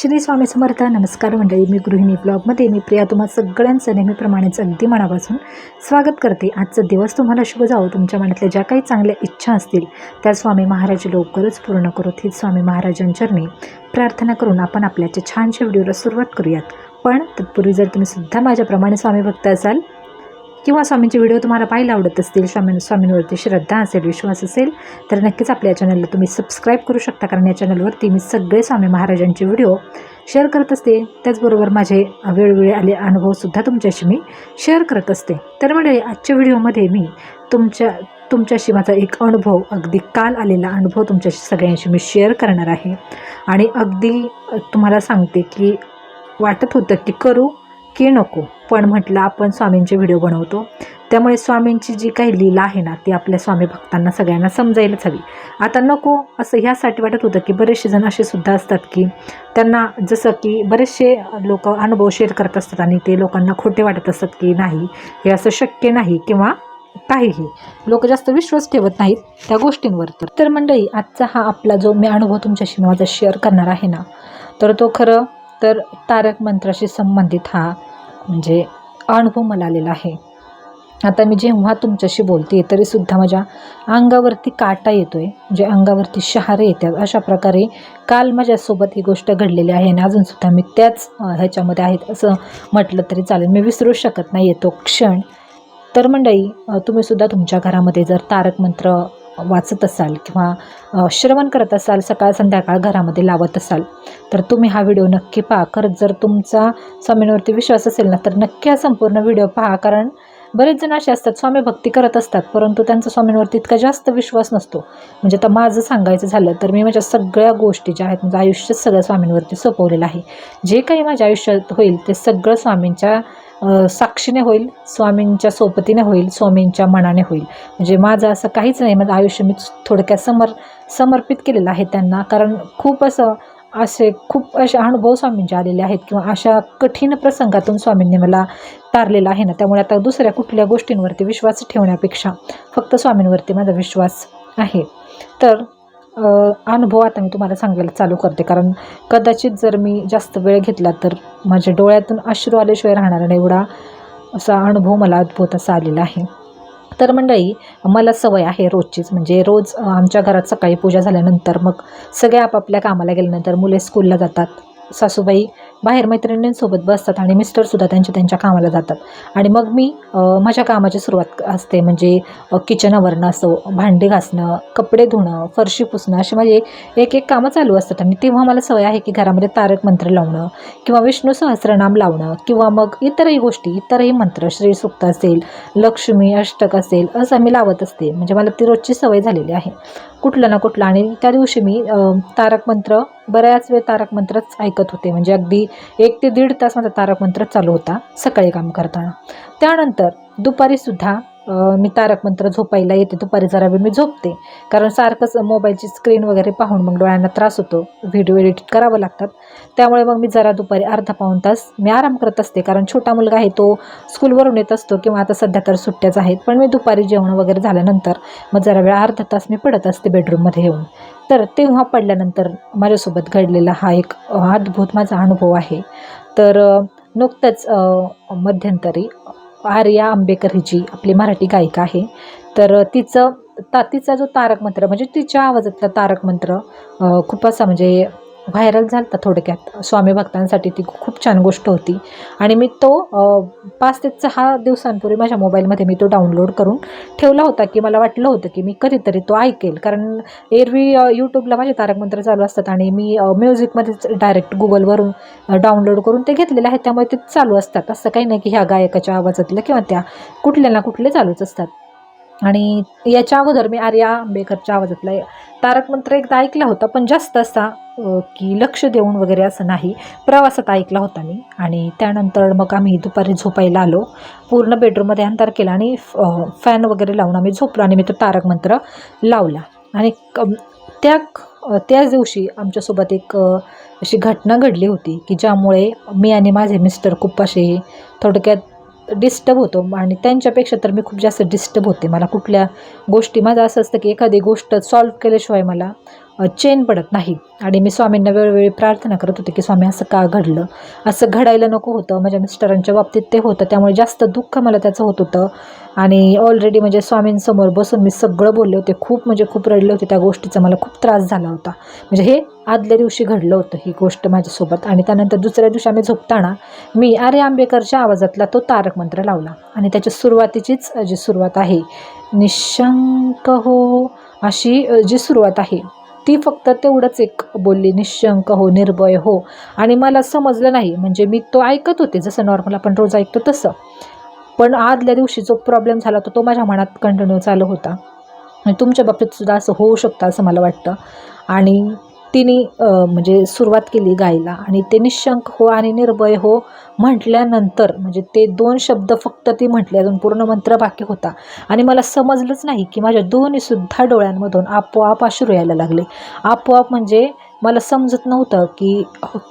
श्री स्वामी समर्थ. नमस्कार मंडळी मी गृहिणी ब्लॉगमध्ये मी प्रिया. तुम्हा सगळ्यांचं नेहमीप्रमाणेच अगदी मनापासून स्वागत करते. आजचा दिवस तुम्हाला शुभ जावो. तुमच्या मनातल्या ज्या काही चांगल्या इच्छा असतील त्या स्वामी महाराज लवकरच पूर्ण करू. हीच स्वामी महाराजांचरणी प्रार्थना करून आपण आपल्याच्या छानशा व्हिडिओला सुरुवात करूयात. पण तत्पूर्वी जर तुम्ही सुद्धा माझ्याप्रमाणे स्वामी भक्त असाल किंवा स्वामींचे व्हिडिओ तुम्हाला पाहायला आवडत असतील स्वामी स्वामींवरती श्रद्धा असेल विश्वास असेल तर नक्कीच आपल्या चॅनलला तुम्ही सबस्क्राईब करू शकता. कारण या चॅनलवरती मी सगळे स्वामी महाराजांचे व्हिडिओ शेअर करत असते. त्याचबरोबर माझे वेळोवेळी आले अनुभवसुद्धा तुमच्याशी मी शेअर करत असते. तर म्हणजे आजच्या व्हिडिओमध्ये मी तुमच्या तुमच्याशी माझा एक अनुभव अगदी काल आलेला अनुभव तुमच्याशी सगळ्यांशी मी शेअर करणार आहे. आणि अगदी तुम्हाला सांगते की वाटत होतं की करू की नको. पण म्हटलं आपण स्वामींचे व्हिडिओ बनवतो. त्यामुळे स्वामींची जी काही लीला आहे ना ती आपल्या स्वामी भक्तांना सगळ्यांना समजायलाच हवी. आता नको असं ह्यासाठी वाटत होतं की बरेचसे जण असे सुद्धा असतात की त्यांना जसं की बरेचसे लोक अनुभव शेअर करत असतात आणि ते लोकांना खोटे वाटत असतात की नाही हे असं शक्य नाही किंवा काहीही. लोक जास्त विश्वास ठेवत नाहीत त्या गोष्टींवर तर. तर मंडळी आजचा हा आपला जो मी अनुभव तुमच्याशी माझा शेअर करणार आहे ना तर तो खरं तर तारक मंत्राशी संबंधित हा म्हणजे अनुभव मला आलेला आहे. आता मी जेव्हा तुमच्याशी बोलते तरीसुद्धा माझ्या अंगावरती काटा येतो आहे म्हणजे अंगावरती शहारे येतात. अशा प्रकारे काल माझ्यासोबत ही गोष्ट घडलेली आहे आणि अजूनसुद्धा मी त्याच ह्याच्यामध्ये आहेत असं म्हटलं तरी चालेल. मी विसरू शकत नाही येतो क्षण. तर मंडळी तुम्हीसुद्धा तुमच्या घरामध्ये जर तारक मंत्र वाचत असाल किंवा श्रवण करत असाल सकाळ संध्याकाळ घरामध्ये लावत असाल तर तुम्ही हा व्हिडिओ नक्की पहा. खरंच जर तुमचा स्वामींवरती विश्वास असेल ना तर नक्की हा संपूर्ण व्हिडिओ पहा. कारण बरेच जण असे असतात स्वामी भक्ती करत असतात परंतु त्यांचा स्वामींवरती इतका जास्त विश्वास नसतो. म्हणजे आता माझं सांगायचं झालं तर मी माझ्या सगळ्या गोष्टी ज्या आहेत म्हणजे माझं आयुष्य सगळं स्वामींवरती सोपवलेलं आहे. जे काही माझ्या आयुष्यात होईल ते सगळं स्वामींच्या साक्षीने होईल स्वामींच्या सोबतीने होईल स्वामींच्या मनाने होईल. म्हणजे माझं असं काहीच नाही माझं आयुष्य मी थोडक्यात समर समर्पित केलेलं आहे त्यांना. कारण खूप असं असे खूप असे अनुभव स्वामींचे आलेले आहेत किंवा अशा कठीण प्रसंगातून स्वामींनी मला तारलेला आहे ना. त्यामुळे आता दुसऱ्या कुठल्या गोष्टींवरती विश्वास ठेवण्यापेक्षा फक्त स्वामींवरती माझा विश्वास आहे. तर अनुभव आता मी तुम्हाला सांगायला चालू करते. कारण कदाचित जर मी जास्त वेळ घेतला तर माझ्या डोळ्यातून अश्रू आल्याशिवाय राहणार नाही एवढा असा अनुभव मला अद्भुत असा आलेला आहे. तर मंडळी मला सवय आहे रोजचीच. म्हणजे रोज आमच्या घरात सकाळी पूजा झाल्यानंतर मग सगळे आपापल्या कामाला गेल्यानंतर मुले स्कूलला जातात. सासूबाई बाहेर मैत्रिणींसोबत बसतात आणि मिस्टरसुद्धा त्यांच्या त्यांच्या कामाला जातात. आणि मग मी माझ्या कामाची सुरुवात असते. म्हणजे किचन आवरणं असो भांडी घासणं कपडे धुणं फरशी पुसणं अशी माझी एक एक कामं चालू असतात. आणि तेव्हा मला सवय आहे की घरामध्ये तारक मंत्र लावणं किंवा विष्णू सहस्रनाम लावणं किंवा मग इतरही गोष्टी इतरही मंत्र श्री सुक्त असेल लक्ष्मी अष्टक असेल असं मी लावत असते. म्हणजे मला ती रोजची सवय झालेली आहे. कुठलं ना कुठलं. आणि त्या दिवशी मी तारक मंत्र बऱ्याच वेळ तारक मंत्रच ऐकत होते. म्हणजे अगदी एक ते दीड तास माझा तारक मंत्र चालू होता सकाळी काम करताना. त्यानंतर दुपारीसुद्धा मी तारक मंत्र झोपायला येते दुपारी जरा वेळ मी झोपते. कारण सारखंच मोबाईलची स्क्रीन वगैरे पाहून मग डोळ्यांना त्रास होतो. व्हिडिओ एडिट करावं लागतात. त्यामुळे मग मी जरा दुपारी अर्धा पाऊण तास मी आराम करत असते. कारण छोटा मुलगा आहे तो स्कूलवरून येत असतो किंवा आता सध्या तर सुट्ट्याच आहेत. पण मी दुपारी जेवण वगैरे झाल्यानंतर मग जरा वेळ अर्धा तास मी पडत असते बेडरूममध्ये येऊन. तर तेव्हा पडल्यानंतर माझ्यासोबत घडलेला हा एक अद्भुत माझा अनुभव आहे. तर नुकतंच मध्यंतरी आर्या आंबेकर ही जी आपली मराठी गायिका आहे. तर तिचं ता तिचा जो तारक मंत्र म्हणजे तिच्या आवाजातला तारक मंत्र खूप असा म्हणजे व्हायरल झाला होता थोडक्यात. स्वामी भक्तांसाठी ती खूप छान गोष्ट होती. आणि मी तो पाच ते सहा दिवसांपूर्वी माझ्या मोबाईलमध्ये मी तो डाउनलोड करून ठेवला होता की मला वाटलं होतं की मी कधीतरी तो ऐकेल. कारण एरवी यूट्यूबला माझे तारक मंत्र चालू असतात आणि मी म्युझिकमध्येच डायरेक्ट गुगलवरून डाउनलोड करून ते घेतलेले आहेत. त्यामुळे ते चालू असतात. असं काही नाही की ह्या गायकाच्या आवाजातलं किंवा त्या कुठल्या ना कुठले चालूच असतात. आणि याच्या अगोदर मी आर्या आंबेकरच्या आवाजातला तारक मंत्र एकदा ऐकला होता पण जास्त असा की लक्ष देऊन वगैरे असं नाही. प्रवासात ऐकला होता मी आणि त्यानंतर मग आम्ही दुपारी झोपायला आलो. पूर्ण बेडरूममध्ये अंतर केला आणि फॅन वगैरे लावून आम्ही झोपलो आणि मी तो तारक मंत्र लावला. आणि त्या त्याच दिवशी आमच्यासोबत एक अशी घटना घडली होती की ज्यामुळे मी आणि माझे मिस्टर खूप असे थोडक्यात डिस्टर्ब होतो. आणि त्यांच्यापेक्षा तर मी खूप जास्त डिस्टर्ब होते मला. कुठल्या गोष्टी माझं असं असतं की एखादी गोष्ट सॉल्व्ह केल्याशिवाय मला चेन पडत नाही. आणि मी स्वामींना वेळोवेळी प्रार्थना करत होते की स्वामी असं का घडलं? असं घडायला नको होतं. माझ्या मिस्टरांच्या बाबतीत ते होतं. त्यामुळे जास्त दुःख मला त्याचं होत होतं. आणि ऑलरेडी म्हणजे स्वामींसमोर बसून मी सगळं बोलले होते. खूप म्हणजे खूप रडले होते. त्या गोष्टीचा मला खूप त्रास झाला होता. म्हणजे हे आदल्या दिवशी घडलं होतं ही गोष्ट माझ्यासोबत. आणि त्यानंतर दुसऱ्या दिवशी आम्ही झोपताना मी आरे आंबेकरच्या आवाजातला तो तारक मंत्र लावला. आणि त्याच्या सुरुवातीचीच जी सुरुवात आहे निशंक हो अशी जी सुरुवात आहे ती फक्त तेवढंच एक बोलली निशंक हो निर्भय हो. आणि मला समजलं नाही म्हणजे मी तो ऐकत होते जसं नॉर्मल आपण रोज ऐकतो तसं. पण आदल्या दिवशी जो प्रॉब्लेम झाला होता तो माझ्या मनात कंटिन्यू चालू होता. आणि तुमच्या बाबतीत सुद्धा असं होऊ शकतं असं मला वाटतं. आणि तिने म्हणजे सुरुवात केली गायला. आणि ते निशंक हो आणि निर्भय हो म्हटल्यानंतर म्हणजे ते दोन शब्द फक्त ती म्हटले अजून पूर्ण मंत्र बाकी होता. आणि मला समजलंच नाही की माझ्या दोन्हीसुद्धा डोळ्यांमधून आपोआप अश्रू यायला लागले. आपोआप म्हणजे मला समजत नव्हतं की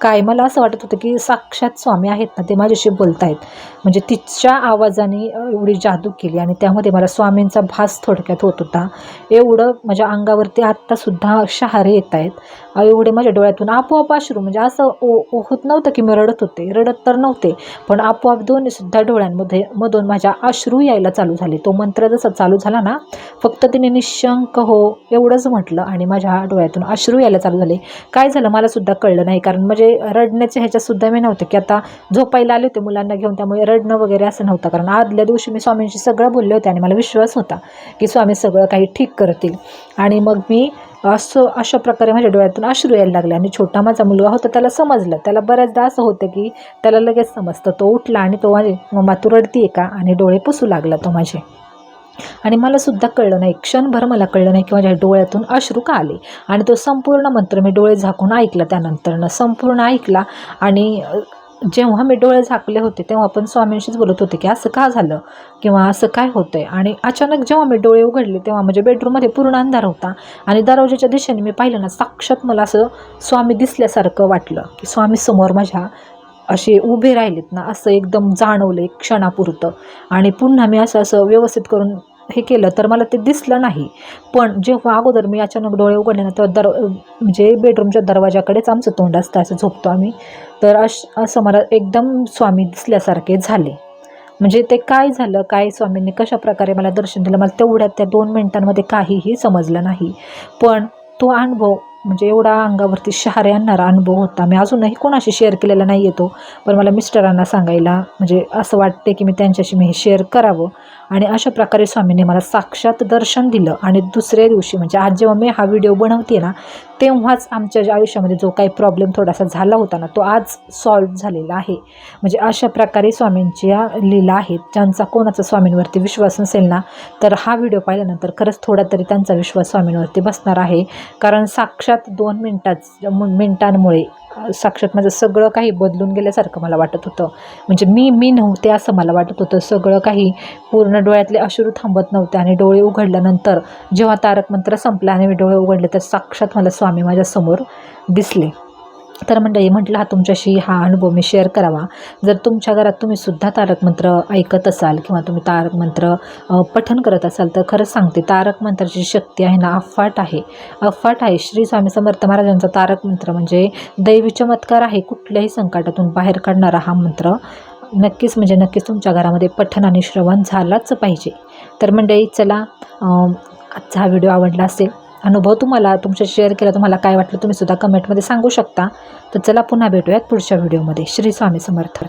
काय मला असं वाटत होतं की साक्षात स्वामी आहेत ना ते माझ्याशी बोलत आहेत म्हणजे तिच्या आवाजाने एवढी जादू केली आणि त्यामध्ये मला स्वामींचा भास थोडक्यात होत होता. एवढं माझ्या अंगावरती आत्तासुद्धा शहारे येत आहेत एवढे माझ्या डोळ्यातून आपोआप अश्रू म्हणजे असं ओ होत नव्हतं की मी रडत होते. रडत तर नव्हते पण आपोआप दोन्हीसुद्धा डोळ्यांमध्ये मधून माझ्या अश्रू यायला चालू झाले. तो मंत्र जसा चालू झाला ना फक्त तिने निशंक हो एवढंच म्हटलं आणि माझ्या डोळ्यातून अश्रू यायला चालू झाले. काय झालं मला सुद्धा कळलं नाही कारण म्हणजे रडण्याच्या ह्याच्यातसुद्धा मी नव्हते की आता झोपायला आले होते मुलांना घेऊन त्यामुळे रडणं वगैरे असं नव्हतं कारण आदल्या दिवशी मी स्वामींशी सगळं बोलले होते आणि मला विश्वास होता की स्वामी सगळं काही ठीक करतील. आणि मग मी असं अशा प्रकारे माझ्या डोळ्यातून अश्रू यायला लागले. आणि छोटा माझा मुलगा होता त्याला समजलं. त्याला बऱ्याचदा असं होतं की त्याला लगेच समजतं. तो उठला आणि तो माझे मम्मा तू रडतीये का? आणि डोळे पुसू लागला तो माझे. आणि मला सुद्धा कळलं नाही. क्षणभर मला कळलं नाही की माझ्या डोळ्यातून अश्रू का आले. आणि तो संपूर्ण मंत्र मी डोळे झाकून ऐकला त्यानंतरनं. संपूर्ण ऐकला आणि जेव्हा मी डोळे झाकले होते तेव्हा पण स्वामींशीच बोलत होते की असं का झालं किंवा असं काय होतंय? आणि अचानक जेव्हा मी डोळे उघडले तेव्हा म्हणजे बेडरूममध्ये पूर्ण अंधार होता आणि दरवाजाच्या दिशेने मी पाहिलं ना साक्षात मला असं स्वामी दिसल्यासारखं वाटलं की स्वामी समोर माझ्या असे उभे राहिलेत ना असं एकदम जाणवलं एक क्षणापुरतं. आणि पुन्हा मी असं असं व्यवस्थित करून हे केलं तर मला ते दिसलं नाही. पण जेव्हा अगोदर मी अचानक डोळे उघडले ना तेव्हा दर म्हणजे बेडरूमच्या दरवाजाकडेच आमचं तोंड असतं असं झोपतो आम्ही. तर अश असं मला एकदम स्वामी दिसल्यासारखे झाले. म्हणजे ते काय झालं काय स्वामींनी कशा प्रकारे मला दर्शन दिलं मला तेवढ्यात त्या दोन मिनिटांमध्ये काहीही समजलं नाही. पण तो अनुभव म्हणजे एवढा अंगावरती शहारे आणणारा अनुभव होता. मी अजूनही कोणाशी शेअर केलेला नाही येतो पण मला मिस्टरांना सांगायला म्हणजे असं वाटते की मी त्यांच्याशी मी हे शेअर करावं. आणि अशा प्रकारे स्वामींनी मला साक्षात दर्शन दिलं. आणि दुसऱ्या दिवशी म्हणजे आज जेव्हा मी हा व्हिडिओ बनवते ना तेव्हाच आमच्या आयुष्यामध्ये जो काही प्रॉब्लेम थोडासा झाला होता ना तो आज सॉल्व्ह झालेला आहे. म्हणजे अशा प्रकारे स्वामींच्या लीला आहेत. ज्यांचा कोणाचा स्वामींवरती विश्वास नसेल ना तर हा व्हिडिओ पाहिल्यानंतर खरंच थोडा तरी त्यांचा विश्वास स्वामींवरती बसणार आहे. कारण साक्षात दोन मिनटाच मिनटांमुळे साक्षात माझं सगळं काही बदलून गेल्यासारखं मला वाटत होतं. म्हणजे मी मी नव्हते असं मला वाटत होतं. सगळं काही पूर्ण डोळ्यातले अश्रू थांबत नव्हते आणि डोळे उघडल्यानंतर जेव्हा तारक मंत्र संपला आणि मी डोळे उघडले तर साक्षात मला स्वामी माझ्यासमोर दिसले. तर मंडळी म्हटलं हा तुमच्याशी हा अनुभव मी शेअर करावा. जर तुमच्या घरात तुम्ही सुद्धा तारक मंत्र ऐकत असाल किंवा तुम्ही तारक मंत्र पठन करत असाल तर खरंच सांगते तारक मंत्राची शक्ती आहे ना अफाट आहे. अफाट आहे. श्री स्वामी समर्थ महाराजांचा तारक मंत्र म्हणजे दैवी चमत्कार आहे. कुठल्याही संकटातून बाहेर काढणारा हा मंत्र नक्कीच म्हणजे नक्कीच तुमच्या घरामध्ये पठन आणि श्रवण झालाच पाहिजे. तर मंडळी चला आजचा हा व्हिडिओ आवडला असेल अनुभव तुम्हाला तुमच्या शेअर केला तुम्हाला काय वाटलं तुम्ही सुद्धा कमेंटमध्ये सांगू शकता. तर चला पुन्हा भेटूयात पुढच्या व्हिडिओमध्ये श्री स्वामी समर्थ.